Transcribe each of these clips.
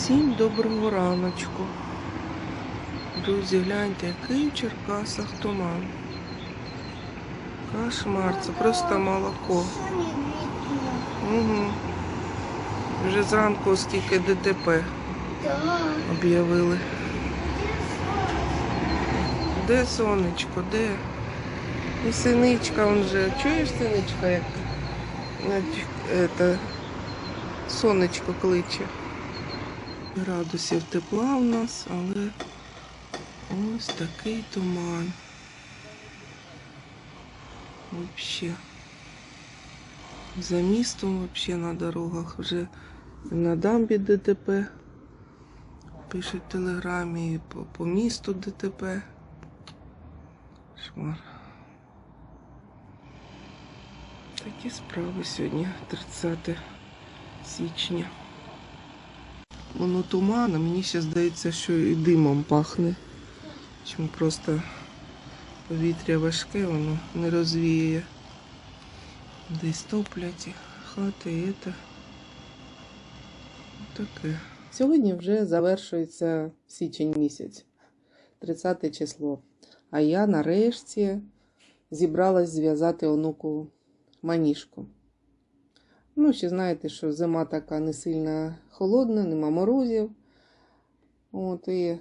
Всім доброго раночку. Друзі, гляньте, який в Черкасах туман. Кошмар, це просто молоко. Угу. Вже зранку скільки ДТП об'явили. Де сонечко, де? І синичка он же. Чуєш синичка, як это, сонечко кличе. Градусів тепла у нас, але ось такий туман. Вообще. За містом вообще на дорогах вже на дамбі ДТП. Пишуть в телеграмі по, по місту ДТП. Шмар. Такі справи сьогодні, 30 січня. Воно туман, а мені ще здається, що і димом пахне. Чим просто повітря важке, воно не розвіє. Десь топлять хати і це. Таке. Сьогодні вже завершується січень місяць, 30 число. А я нарешті зібралась зв'язати онуку маніжку. Ну, ще знаєте, що зима така не сильно холодна, нема морозів. От, і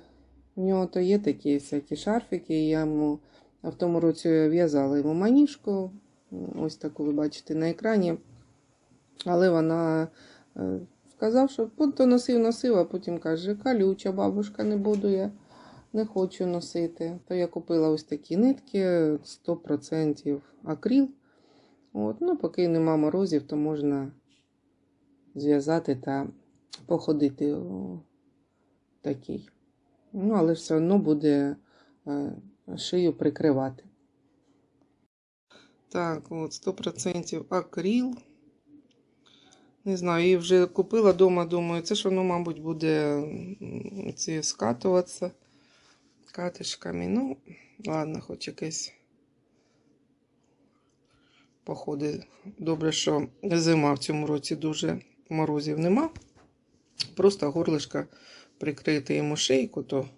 в нього то є такі всякі шарфики, і я йому в тому році в'язала йому маніжку. Ось таку ви бачите на екрані. Але вона е, сказав, що то носив, носив, а потім каже, калюча бабушка, не буду я, не хочу носити. То я купила ось такі нитки, 100% акріл. От, ну, поки нема морозів, то можна зв'язати та походити у такій. Ну, але все одно буде е, шию прикривати. Так, от 100% акріл. Не знаю, її вже купила вдома, думаю, це ж воно, мабуть, буде ці скатуватися катишками. Ну, ладно, хоч якесь походи. Добре, що зима в цьому році дуже морозів нема. Просто горлишко прикрити йому шийку, то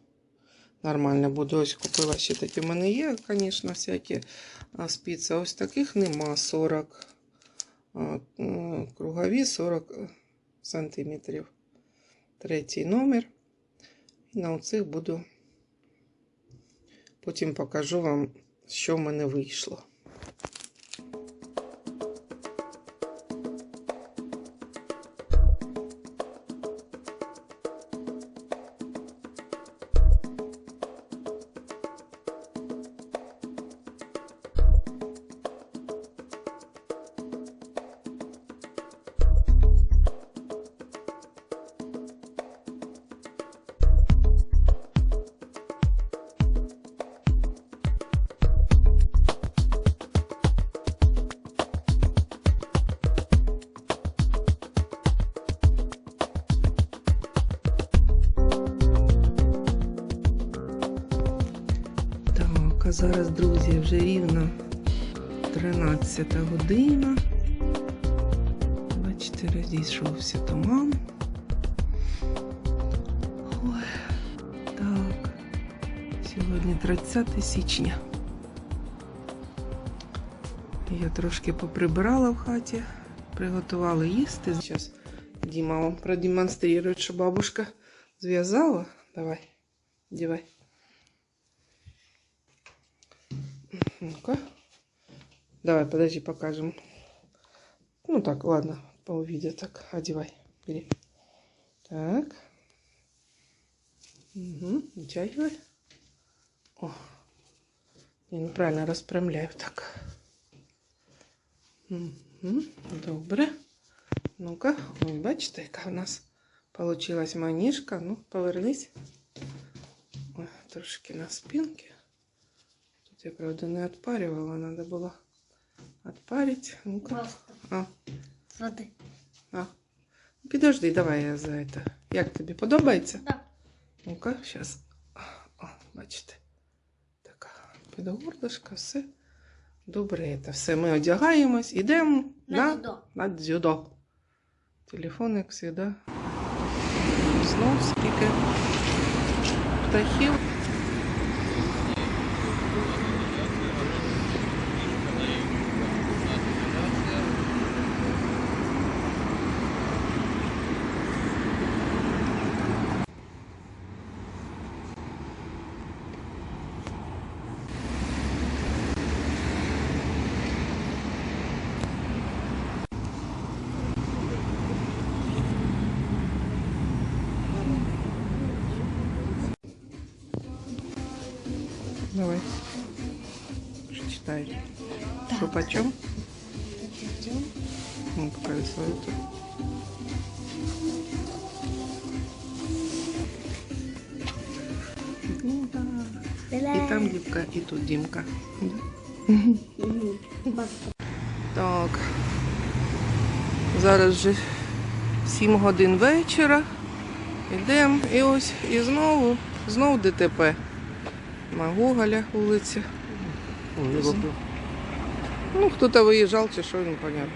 нормально буде. Ось купила ще такі. У мене є, звісно, всякі а. Ось таких нема 40 кругові 40 сантиметрів. Третій номер. На оцих буду. Потім покажу вам, що в мене вийшло. Зараз, друзі, вже рівно 13 година. Бачите, розійшовся туман. Ой, так. Сьогодні 30 січня. Я трошки поприбирала в хаті, приготувала їсти. Зараз Діма вам продемонструє, що бабушка зв'язала. Давай, дівай. Ну-ка. Давай, подожди, покажем. Ну так, ладно, по увидя так. Одевай, бери. Так. Угу, вытягивай. О. Я неправильно распрямляю так. Угу, добре. Ну-ка, ось бачите, яка у нас получилась манишка. Ну, повернись. Ой, трошки на спинке. Я, правда, не отпаривала, надо было отпарить. Ну-ка. А, води. а. Підожди, давай я за это. Як тобі подобається? Так. Ну-ка, зараз. О, бачите. Така підгордочка, все. Добре, це все. Ми одягаємось, ідемо На на, дзюдо. на дзюдо. Телефон, як завжди. вікно, скільки птахів. Давай. Что читаешь? Что почем? Ну, покажи свою тут. Ну да. І там Дімка, і тут Дімка. Так. Зараз вже 7 годин вечора. Йдемо і ось і знову, знову ДТП. На Гоголя вулиця. Ну, хто-то виїжджав чи що, непонятно.